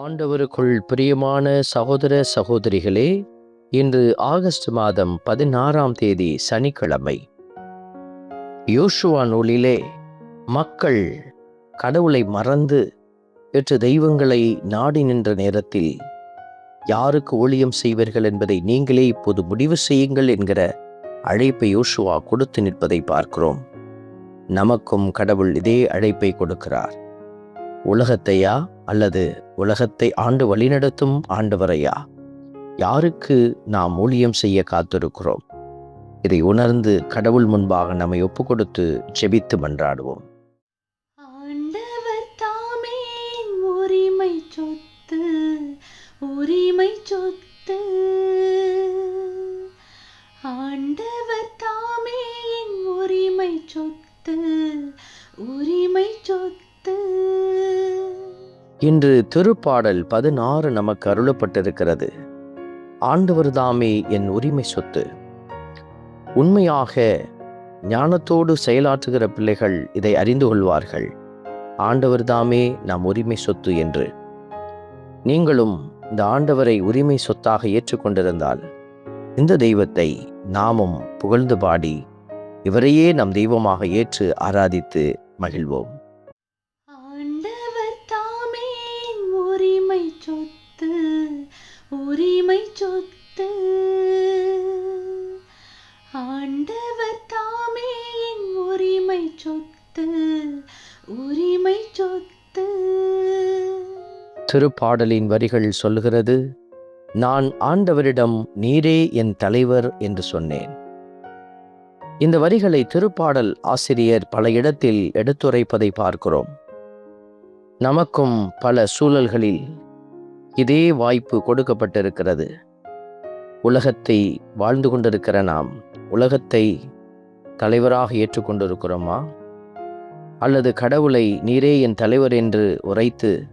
ஆண்டவருக்குள் பிரியமான சகோதர சகோதரிகளே இன்று ஆகஸ்ட் மாதம் பதினாறாம் தேதி சனிக்கிழமை. யோசுவா நூலிலே மக்கள் கடவுளை மறந்து எட்டு தெய்வங்களை நாடி நின்ற நேரத்தில் யாருக்கு ஊழியம் செய்வீர்கள் என்பதை நீங்களே இப்போது முடிவு செய்யுங்கள் என்கிற அழைப்பை யோசுவா கொடுத்து நிற்பதை பார்க்கிறோம். நமக்கும் கடவுள் இதே அழைப்பை கொடுக்கிறார். உலகத்தையா அல்லது உலகத்தை ஆண்டு வழிநடத்தும் ஆண்டவரையா? யாருக்கு நாம் ஊழியம் செய்ய காத்திருக்கிறோம்? இதை உணர்ந்து கடவுள் முன்பாக நம்மை ஒப்பு கொடுத்து ஜெபித்து மன்றாடுவோம். இன்று திருப்பாடல் பதினாறு நமக்கு அருளப்பட்டிருக்கிறது. ஆண்டவர் தாமே என் உரிமை சொத்து. உண்மையாக ஞானத்தோடு செயலாற்றுகிற பிள்ளைகள் இதை அறிந்து கொள்வார்கள். ஆண்டவர் தாமே நம் உரிமை சொத்து என்று. நீங்களும் இந்த ஆண்டவரை உரிமை சொத்தாக ஏற்றுக்கொண்டிருந்தால் இந்த தெய்வத்தை நாமும் புகழ்ந்து பாடி இவரையே நம் தெய்வமாக ஏற்று ஆராதித்து மகிழ்வோம். சொத்து உரிமை சொத்து. திருப்பாடலின் வரிகள் சொல்கிறது நான் ஆண்டவரிடம் நீரே என் தலைவர் என்று சொன்னேன். இந்த வரிகளை திருப்பாடல் ஆசிரியர் பல இடத்தில் எடுத்துரைப்பதை பார்க்கிறோம். நமக்கும் பல சூழல்களில் இதே வாய்ப்பு கொடுக்கப்பட்டிருக்கிறது. உலகத்தை வாழ்ந்து கொண்டிருக்கிற நாம் உலகத்தை தலைவராக ஏற்றுக்கொண்டிருக்கிறோமா? அல்லது கடவுளை நீரே என் தலைவர் என்று உரைத்து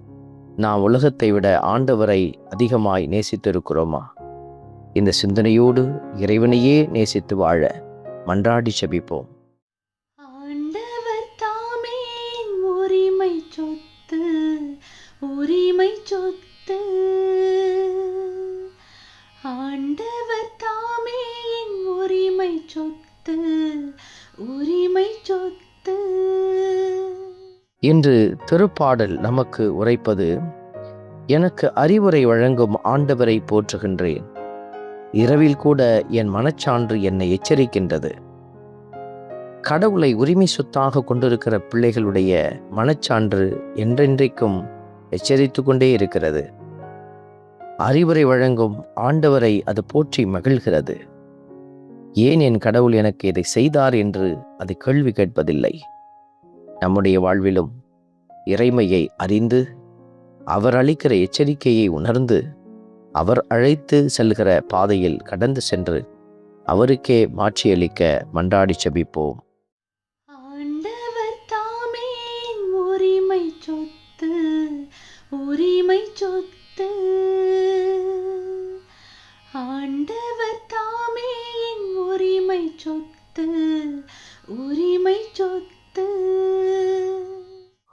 நாம் உலகத்தை விட ஆண்டவரை அதிகமாய் நேசித்திருக்கிறோமா? இந்த சிந்தனையோடு இறைவனையே நேசித்து வாழ மன்றாடி செபிப்போம். இன்று திருப்பாடல் நமக்கு உரைப்பது எனக்கு அறிவுரை வழங்கும் ஆண்டவரை போற்றுகின்றேன். இரவில் கூட என் மனச்சான்று என்னை எச்சரிக்கின்றது. கடவுளை உரிமை சொத்தாக கொண்டிருக்கிற பிள்ளைகளுடைய மனச்சான்று என்றென்றைக்கும் எச்சரித்து கொண்டே இருக்கிறது. அறிவுரை வழங்கும் ஆண்டவரை அது போற்றி மகிழ்கிறது. ஏன் என் கடவுள் எனக்கு இதை செய்தார் என்று அது கேள்வி கேட்பதில்லை. நம்முடைய வாழ்விலும் இறைமையை அறிந்து அவர் அளிக்கிற எச்சரிக்கையை உணர்ந்து அவர் அழைத்து செல்கிற பாதையில் கடந்து சென்று அவருக்கே மாற்றியளிக்க மன்றாடி செபிப்போம்.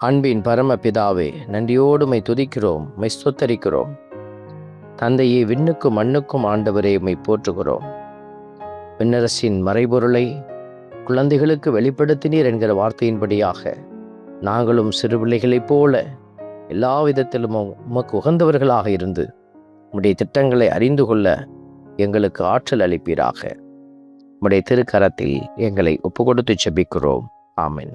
அன்பின் பரம பிதாவே நன்றியோடு மை துதிக்கிறோம் மை ஸ்தோத்தரிக்கிறோம். தந்தையே விண்ணுக்கும் மண்ணுக்கும் ஆண்டவரே மை போற்றுகிறோம். விண்ணரசின் மறைபொருளை குழந்தைகளுக்கு வெளிப்படுத்தினீர் என்கிற வார்த்தையின்படியாக நாங்களும் சிறு பிள்ளைகளைப் போல எல்லா விதத்திலும் உமக்கு உகந்தவர்களாக இருந்து உம்முடைய திட்டங்களை அறிந்து கொள்ள எங்களுக்கு ஆற்றல் அளிப்பீராக. உம்முடைய திருக்கரத்தில் எங்களை ஒப்புக்கொடுத்து செபிக்கிறோம். ஆமீன்.